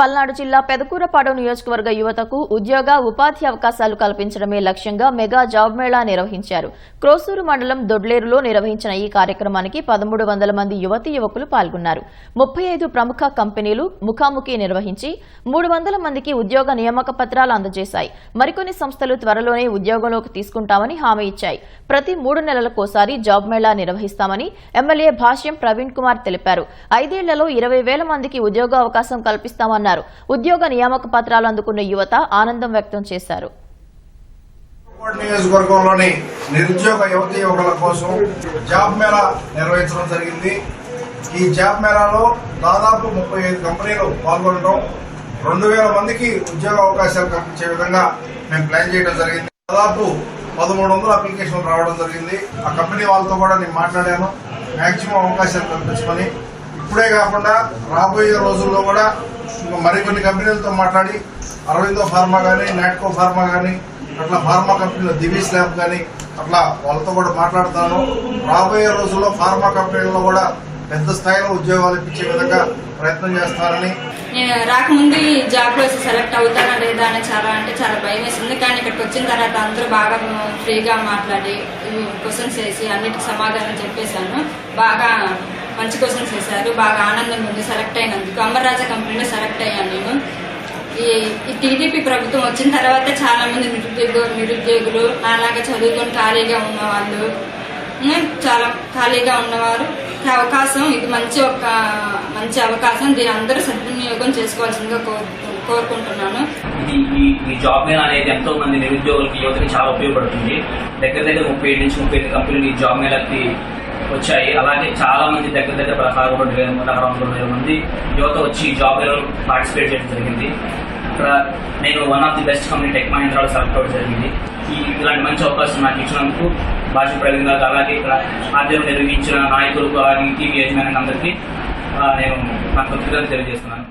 పల్నాడు జిల్లా పెదకూరపాడు నియోజకవర్గ యువతకు ఉద్యోగ ఉపాధి అవకాశాలు కల్పించడమే లక్ష్యంగా మెగా జాబ్ మేళా నిర్వహించారు. క్రోసూరు మండలం దొడ్లేరులో నిర్వహించిన ఈ కార్యక్రమానికి పదమూడు వందల మంది యువతీ యువకులు పాల్గొన్నారు. ముప్పై ఐదు ప్రముఖ కంపెనీలు ముఖాముఖి నిర్వహించి మూడు వందల మందికి ఉద్యోగ నియామక పత్రాలు అందజేశాయి. మరికొన్ని సంస్థలు త్వరలోనే ఉద్యోగంలోకి తీసుకుంటామని హామీ ఇచ్చాయి. ప్రతి మూడు నెలలకోసారి జాబ్ మేళా నిర్వహిస్తామని ఎమ్మెల్యే భాష్యం ప్రవీణ్ కుమార్ తెలిపారు. ఐదేళ్ళలో ఇరవై వేల మందికి ఉద్యోగ అవకాశం కల్పిస్తామన్నారు ఉద్యోగ నియామక పత్రాలు అందుకున్న యువత ఆనందం వ్యక్తం చేశారు. నియోజకవర్గంలోని నిరుద్యోగ యువతి యువకుల కోసం జాబ్ మేళా నిర్వహించడం జరిగింది. ఈ జాబ్ మేళాలో దాదాపు ముప్పై ఐదు కంపెనీలు పాల్గొనడం రెండు వేల మందికి ఉద్యోగ అవకాశాలు కల్పించే విధంగా మేము ప్లాన్ చేయడం జరిగింది. దాదాపు పదమూడు వందల అప్లికేషన్లు రావడం జరిగింది. ఆ కంపెనీ వాళ్ళతో కూడా నేను మాట్లాడాను. మాక్సిమం అవకాశాలు కల్పించమని ఇప్పుడే కాకుండా రాబోయే రోజుల్లో కూడా మరికొన్ని కంపెనీలతో మాట్లాడి అరవిందో ఫార్మా కానీ నాట్కో ఫార్మా కానీ అట్లా ఫార్మా కంపెనీలు దివీస్ ల్యాబ్ కానీ అట్లా వాళ్ళతో కూడా మాట్లాడతాను. రాబోయే రోజుల్లో ఫార్మా కంపెనీల్లో కూడా పెద్ద స్థాయిలో ఉద్యోగాలు ఇప్పించే విధంగా ప్రయత్నం చేస్తానని. రాకముందు ఈ జాబ్లో సెలెక్ట్ అవుతానా లేదా అని చాలా అంటే చాలా భయం వేసింది. కానీ ఇక్కడికి వచ్చిన తర్వాత అందరూ బాగా ఫ్రీగా మాట్లాడి క్వశ్చన్స్ వేసి అన్నిటికి సమాధానం చెప్పేశాను. బాగా మంచి క్వశ్చన్స్ వేశారు బాగా ఆనందంగా ఉంది సెలెక్ట్ అయినందుకు. అమర్రాజా కంపెనీలో సెలెక్ట్ అయ్యాను నేను. ఈ ఈ టీడీపీ ప్రభుత్వం వచ్చిన తర్వాత చాలా మంది నిరుద్యోగ నిరుద్యోగులు నాలాగా చదువుకొని ఖాళీగా ఉన్నవాళ్ళు చాలా ఖాళీగా ఉన్నవారు. అవకాశం ఇది మంచి ఒక మంచి అవకాశం. దీని అందరూ సద్వినియోగం చేసుకోవాల్సిందిగా కోరుకుంటున్నాను. ఇది ఈ ఈ జాబ్ మేళ అనేది ఎంతో మంది నిరుద్యోగులకి యువతకి చాలా ఉపయోగపడుతుంది. దగ్గర దగ్గర ముప్పై ఏడు నుంచి ముప్పై ఐదు కంపెనీలు ఈ జాబ్ మేళకి వచ్చాయి. అలాగే చాలా మంది దగ్గర దగ్గర పదహారు రెండు వేల మంది అరవై రెండు వేల మంది యువత వచ్చి జాబ్లో జాబ్ పార్టిసిపేట్ చేయడం జరిగింది. ఇక్కడ నేను one of the best company tech మహీంద్రాలో select అవ్వడం జరిగింది. ఈ ఇలాంటి మంచి అవకాశం నాకు ఇచ్చినందుకు భాష ప్రవీణ్ గారు అలాగే ఇక్కడ ఆద్యం నిర్వహించిన నాయకులకు అలాగే టీవీ యజమానికి అందరికీ నేను నా కృతజ్ఞతలు తెలియజేస్తున్నాను.